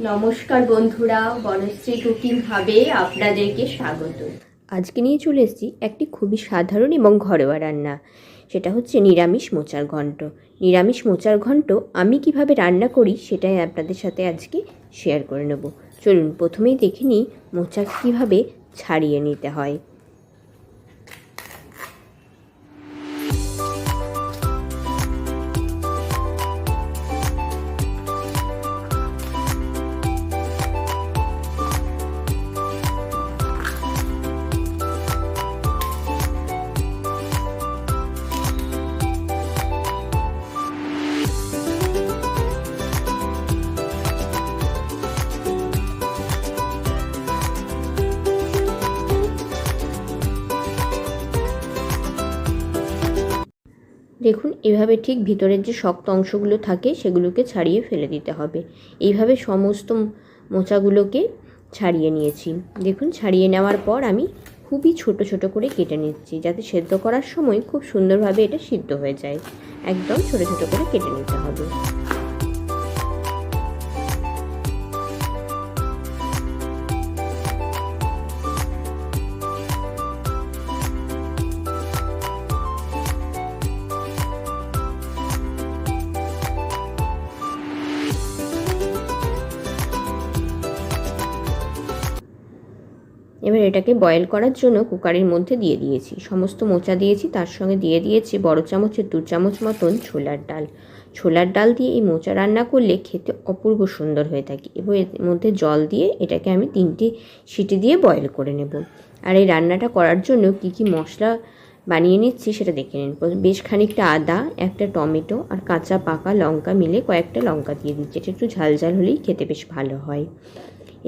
নমস্কার বন্ধুরা, বনশ্রী কুকিং আপনাদেরকে স্বাগত। আজকে নিয়ে চলে এসেছি একটি খুবই সাধারণ এবং ঘরোয়া রান্না। সেটা হচ্ছে নিরামিষ মোচার ঘন্ট। নিরামিষ মোচার ঘন্ট আমি কীভাবে রান্না করি সেটাই আপনাদের সাথে আজকে শেয়ার করে নেব। চলুন, প্রথমেই দেখে নিই মোচা কীভাবে ছাড়িয়ে নিতে হয়। দেখুন, এভাবে ঠিক ভিতরের যে শক্ত অংশগুলো থাকে সেগুলোকে ছাড়িয়ে ফেলে দিতে হবে। এইভাবে সমস্ত মোচাগুলোকে ছাড়িয়ে নিয়েছি। দেখুন, ছাড়িয়ে নেওয়ার পর আমি খুবই ছোট ছোট করে কেটে নিচ্ছি যাতে সেদ্ধ করার সময় খুব সুন্দরভাবে এটা সিদ্ধ হয়ে যায়। একদম ছোট ছোট করে কেটে নিতে হবে। এবার এটাকে বয়েল করার জন্য কুকারের মধ্যে দিয়ে দিয়েছি। সমস্ত মোচা দিয়েছি, তার সঙ্গে দিয়ে দিয়েছি বড় চামচের দু চামচ মতন ছোলার ডাল। ছোলার ডাল দিয়ে এই মোচা রান্না করলে খেতে অপূর্ব সুন্দর হয়ে থাকে এবং এর মধ্যে জল দিয়ে এটাকে আমি তিনটে সিটি দিয়ে বয়েল করে নেব। আর এই রান্নাটা করার জন্য কি কি মশলা বানিয়ে নিচ্ছি সেটা দেখে নিন। বেশ খানিকটা আদা, একটা টমেটো আর কাঁচা পাকা লঙ্কা মিলে কয়েকটা লঙ্কা দিয়ে দিচ্ছি। এটা একটু ঝাল ঝাল হলেই খেতে বেশ ভালো হয়।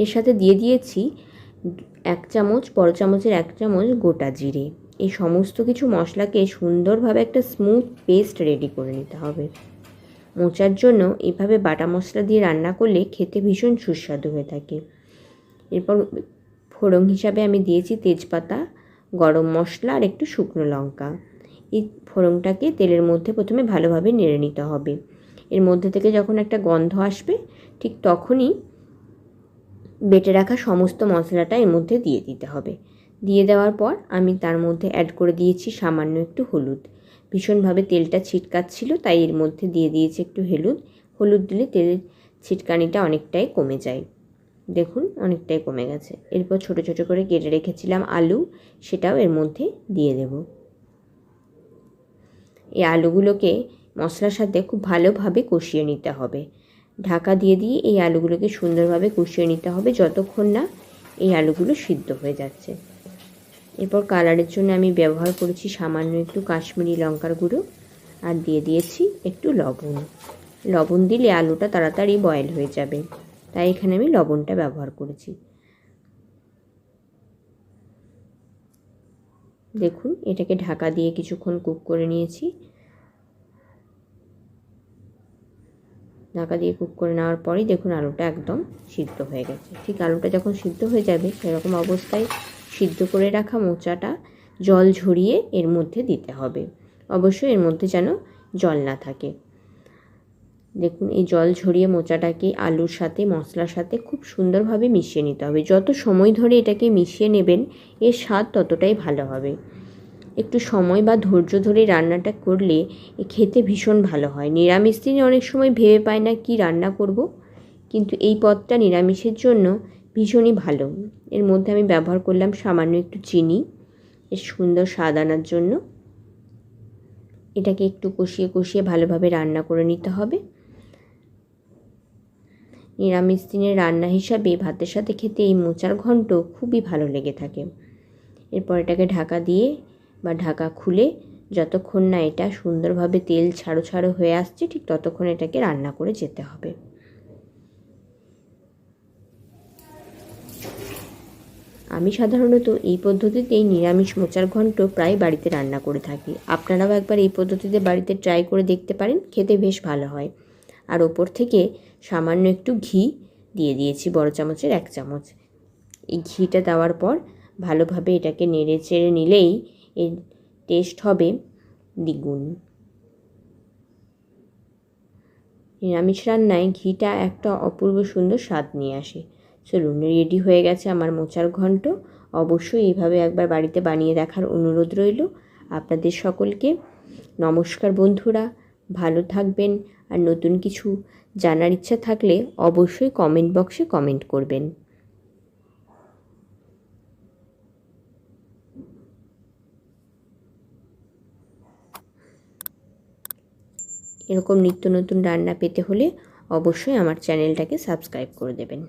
এর সাথে দিয়ে দিয়েছি এক চামচ, বড় চামচের এক চামচ গোটা জিরে। এই সমস্ত কিছু মশলাকে সুন্দরভাবে একটা স্মুথ পেস্ট রেডি করে নিতে হবে। মোচার জন্য এভাবে বাটা মশলা দিয়ে রান্না করলে খেতে ভীষণ সুস্বাদু হয়ে থাকে। এরপর ফোড়ন হিসাবে আমি দিয়েছি তেজপাতা, গরম মশলা আর একটু শুকনো লঙ্কা। এই ফোড়নটাকে তেলের মধ্যে প্রথমে ভালোভাবে নেড়ে নিতে হবে। এর মধ্যে থেকে যখন একটা গন্ধ আসবে, ঠিক তখনই বেটে রাখা সমস্ত মশলাটা এর মধ্যে দিয়ে দিতে হবে। দিয়ে দেওয়ার পর আমি তার মধ্যে অ্যাড করে দিয়েছি সামান্য একটু হলুদ। ভীষণভাবে তেলটা ছিটকাচ্ছিল, তাই এর মধ্যে দিয়ে দিয়েছি একটু হলুদ। হলুদ দিলে তেলের ছিটকানিটা অনেকটাই কমে যায়। দেখুন, অনেকটাই কমে গেছে। এরপর ছোট ছোট করে কেটে রেখেছিলাম আলু, সেটাও এর মধ্যে দিয়ে দেব। এই আলুগুলোকে মশলার সাথে খুব ভালোভাবে কষিয়ে নিতে হবে। ঢাকা দিয়ে দিয়ে এই আলুগুলোকে সুন্দরভাবে কষিয়ে নিতে হবে যতক্ষণ না এই আলুগুলো সিদ্ধ হয়ে যাচ্ছে। এরপর কালারের জন্য আমি ব্যবহার করেছি সামান্য একটু কাশ্মীরি লঙ্কার গুঁড়ো আর দিয়ে দিয়েছি একটু লবণ। লবণ দিলে আলুটা তাড়াতাড়ি বয়েল হয়ে যাবে। তাই এখানে আমি লবণটা ব্যবহার করেছি। দেখুন, এটাকে ঢাকা দিয়ে কিছুক্ষণ কুক করে নিয়েছি। ঢাকা দিয়ে কুক করে নেওয়ার পরেই দেখুন আলুটা একদম সিদ্ধ হয়ে গেছে। ঠিক আলুটা যখন সিদ্ধ হয়ে যাবে, সেরকম অবস্থায় সিদ্ধ করে রাখা মোচাটা জল ঝরিয়ে এর মধ্যে দিতে হবে। অবশ্যই এর মধ্যে যেন জল না থাকে। দেখুন, এই জল ঝরিয়ে মোচাটাকে আলুর সাথে, মশলার সাথে খুব সুন্দরভাবে মিশিয়ে নিতে হবে। যত সময় ধরে এটাকে মিশিয়ে নেবেন, এর স্বাদ ততটাই ভালো হবে। একটু সময় বা ধৈর্য ধরে রান্নাটা করলে খেতে ভীষণ ভালো হয়। নিরামিষ দিনে অনেক সময় ভেবে পায় না কি রান্না করব, কিন্তু এই পদটা নিরামিষের জন্য ভীষণই ভালো। এর মধ্যে আমি ব্যবহার করলাম সামান্য একটু চিনি এর সুন্দর স্বাদ আনার জন্য। এটাকে একটু কষিয়ে কষিয়ে ভালোভাবে রান্না করে নিতে হবে। নিরামিষ দিনের রান্না হিসাবে ভাতের সাথে খেতে এই মোচার ঘন্ট খুবই ভালো লেগে থাকে। এরপর এটাকে ঢাকা দিয়ে বা ঢাকা খুলে যতক্ষণ না এটা সুন্দরভাবে তেল ছাড়ো ছাড়ো হয়ে আসছে, ঠিক ততক্ষণ এটাকে রান্না করে যেতে হবে। আমি সাধারণত এই পদ্ধতিতেই নিরামিষ মোচার ঘন্ট প্রায় বাড়িতে রান্না করে থাকি। আপনারাও একবার এই পদ্ধতিতে বাড়িতে ট্রাই করে দেখতে পারেন, খেতে বেশ ভালো হয়। আর ওপর থেকে সামান্য একটু ঘি দিয়ে দিয়েছি, বড় চামচের এক চামচ। এই ঘিটা দেওয়ার পর ভালোভাবে এটাকে নেড়ে চেড়ে নিলেই এর টেস্ট হবে দ্বিগুণ। নিরামিষ রান্নায় ঘিটা একটা অপূর্ব সুন্দর স্বাদ নিয়ে আসে। চলুন রেডি হয়ে গেছে আমার মোচার ঘন্ট। অবশ্যই এইভাবে একবার বাড়িতে বানিয়ে দেখার অনুরোধ রইল। আপনাদের সকলকে নমস্কার বন্ধুরা, ভালো থাকবেন। আর নতুন কিছু জানার ইচ্ছা থাকলে অবশ্যই কমেন্ট বক্সে কমেন্ট করবেন। এরকম নিত্য নতুন রান্না পেতে হলে অবশ্যই আমার চ্যানেলটাকে সাবস্ক্রাইব করে দেবেন।